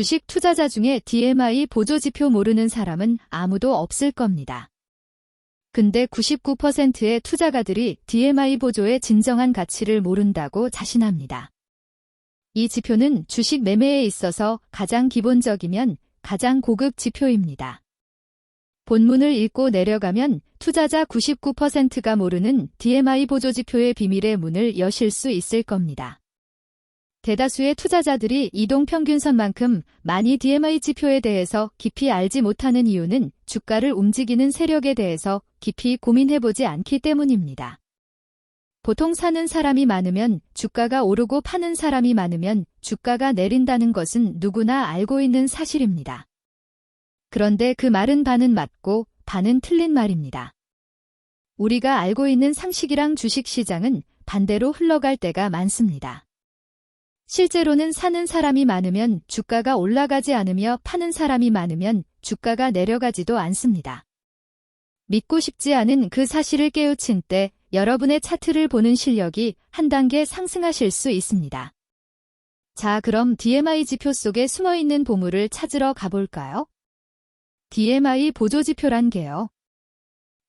주식 투자자 중에 DMI 보조지표 모르는 사람은 아무도 없을 겁니다. 근데 99%의 투자가들이 DMI 보조의 진정한 가치를 모른다고 자신합니다. 이 지표는 주식 매매에 있어서 가장 기본적이면 가장 고급 지표입니다. 본문을 읽고 내려가면 투자자 99%가 모르는 DMI 보조 지표의 비밀의 문을 여실 수 있을 겁니다. 대다수의 투자자들이 이동 평균선만큼 많이 DMI 지표에 대해서 깊이 알지 못하는 이유는 주가를 움직이는 세력에 대해서 깊이 고민해보지 않기 때문입니다. 보통 사는 사람이 많으면 주가가 오르고 파는 사람이 많으면 주가가 내린다는 것은 누구나 알고 있는 사실입니다. 그런데 그 말은 반은 맞고 반은 틀린 말입니다. 우리가 알고 있는 상식이랑 주식시장은 반대로 흘러갈 때가 많습니다. 실제로는 사는 사람이 많으면 주가가 올라가지 않으며 파는 사람이 많으면 주가가 내려가지도 않습니다. 믿고 싶지 않은 그 사실을 깨우친 때 여러분의 차트를 보는 실력이 한 단계 상승하실 수 있습니다. 자, 그럼 DMI 지표 속에 숨어 있는 보물을 찾으러 가볼까요? DMI 보조지표란 게요.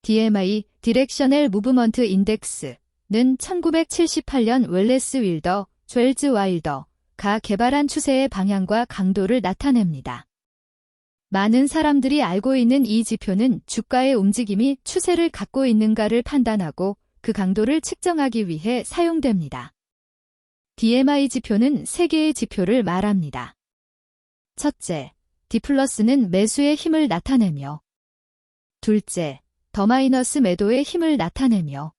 DMI, 디렉셔넬 무브먼트 인덱스는 1978년 웰레스 윌더, 죄즈 와일더가 개발한 추세의 방향과 강도를 나타냅니다. 많은 사람들이 알고 있는 이 지표는 주가의 움직임이 추세를 갖고 있는가를 판단하고 그 강도를 측정하기 위해 사용됩니다. DMI 지표는 세 개의 지표를 말합니다. 첫째, D 플러스는 매수의 힘을 나타내며 둘째, 더 마이너스 매도의 힘을 나타내며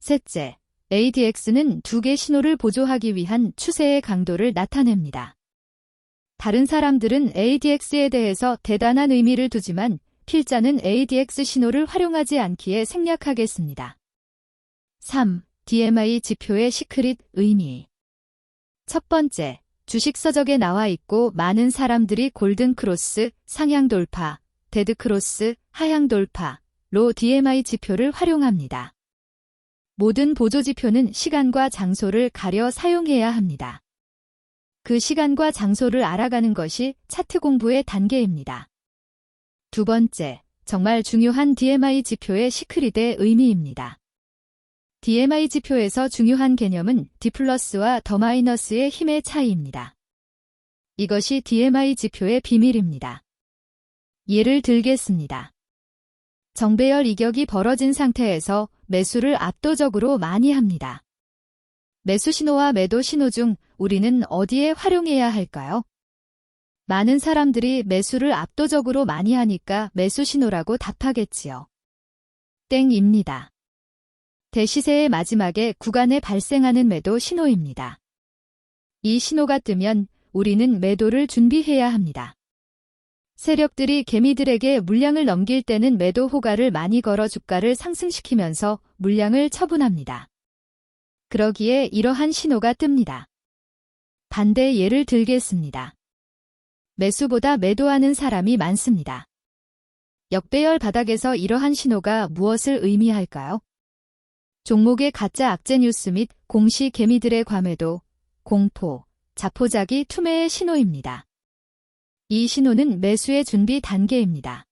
셋째, ADX는 두 개 신호를 보조하기 위한 추세의 강도를 나타냅니다. 다른 사람들은 ADX에 대해서 대단한 의미를 두지만 필자는 ADX 신호를 활용하지 않기에 생략하겠습니다. 3. DMI 지표의 시크릿 의미 첫 번째, 주식 서적에 나와 있고 많은 사람들이 골든 크로스, 상향 돌파, 데드 크로스, 하향 돌파 로 DMI 지표를 활용합니다. 모든 보조 지표는 시간과 장소를 가려 사용해야 합니다. 그 시간과 장소를 알아가는 것이 차트 공부의 단계입니다. 두 번째, 정말 중요한 DMI 지표의 시크릿의 의미입니다. DMI 지표에서 중요한 개념은 D 플러스와 더 마이너스의 힘의 차이입니다. 이것이 DMI 지표의 비밀입니다. 예를 들겠습니다. 정배열 이격이 벌어진 상태에서 매수를 압도적으로 많이 합니다. 매수 신호와 매도 신호 중 우리는 어디에 활용해야 할까요? 많은 사람들이 매수를 압도적으로 많이 하니까 매수 신호라고 답하겠지요. 땡입니다. 대시세의 마지막에 구간에 발생하는 매도 신호입니다. 이 신호가 뜨면 우리는 매도를 준비해야 합니다. 세력들이 개미들에게 물량을 넘길 때는 매도 호가를 많이 걸어 주가를 상승시키면서 물량을 처분합니다. 그러기에 이러한 신호가 뜹니다. 반대 예를 들겠습니다. 매수보다 매도하는 사람이 많습니다. 역배열 바닥에서 이러한 신호가 무엇을 의미할까요? 종목의 가짜 악재 뉴스 및 공시 개미들의 과매도, 공포, 자포자기 투매의 신호입니다. 이 신호는 매수의 준비 단계입니다.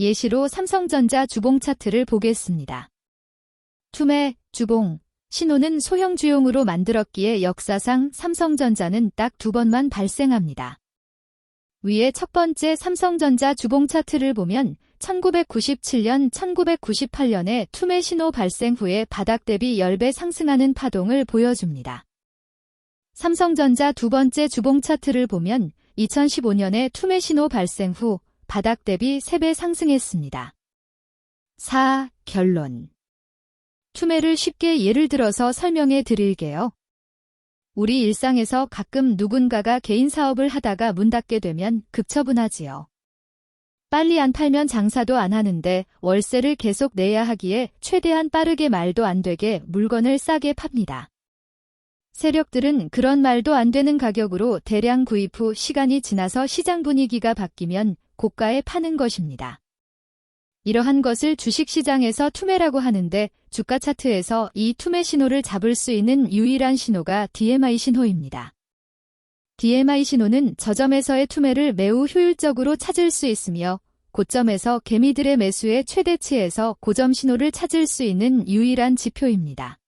예시로 삼성전자 주봉 차트를 보겠습니다. 투매, 주봉, 신호는 소형 주용으로 만들었기에 역사상 삼성전자는 딱 두 번만 발생합니다. 위에 첫 번째 삼성전자 주봉 차트를 보면 1997년 1998년에 투매 신호 발생 후에 바닥 대비 10배 상승하는 파동을 보여줍니다. 삼성전자 두 번째 주봉 차트를 보면 2015년에 투매 신호 발생 후 바닥 대비 3배 상승했습니다. 4. 결론 투매를 쉽게 예를 들어서 설명해 드릴게요. 우리 일상에서 가끔 누군가가 개인 사업을 하다가 문 닫게 되면 급처분하지요. 빨리 안 팔면 장사도 안 하는데 월세를 계속 내야 하기에 최대한 빠르게 말도 안 되게 물건을 싸게 팝니다. 세력들은 그런 말도 안 되는 가격으로 대량 구입 후 시간이 지나서 시장 분위기가 바뀌면 고가에 파는 것입니다. 이러한 것을 주식시장에서 투매라고 하는데 주가 차트에서 이 투매 신호를 잡을 수 있는 유일한 신호가 DMI 신호입니다. DMI 신호는 저점에서의 투매를 매우 효율적으로 찾을 수 있으며 고점에서 개미들의 매수의 최대치에서 고점 신호를 찾을 수 있는 유일한 지표입니다.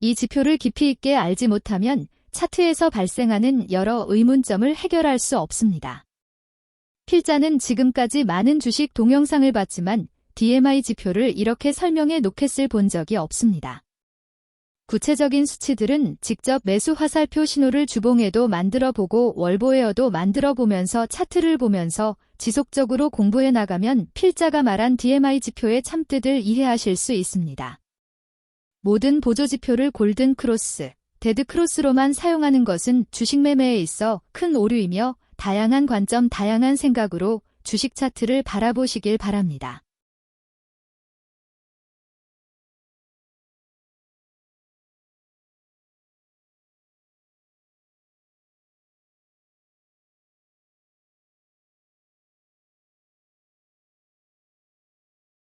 이 지표를 깊이 있게 알지 못하면 차트에서 발생하는 여러 의문점을 해결할 수 없습니다. 필자는 지금까지 많은 주식 동영상을 봤지만 DMI 지표를 이렇게 설명해 놓겠을 본 적이 없습니다. 구체적인 수치들은 직접 매수 화살표 신호를 주봉에도 만들어 보고 월보에어도 만들어 보면서 차트를 보면서 지속적으로 공부해 나가면 필자가 말한 DMI 지표의 참뜻을 이해하실 수 있습니다. 모든 보조 지표를 골든 크로스, 데드 크로스로만 사용하는 것은 주식 매매에 있어 큰 오류이며 다양한 관점, 다양한 생각으로 주식 차트를 바라보시길 바랍니다.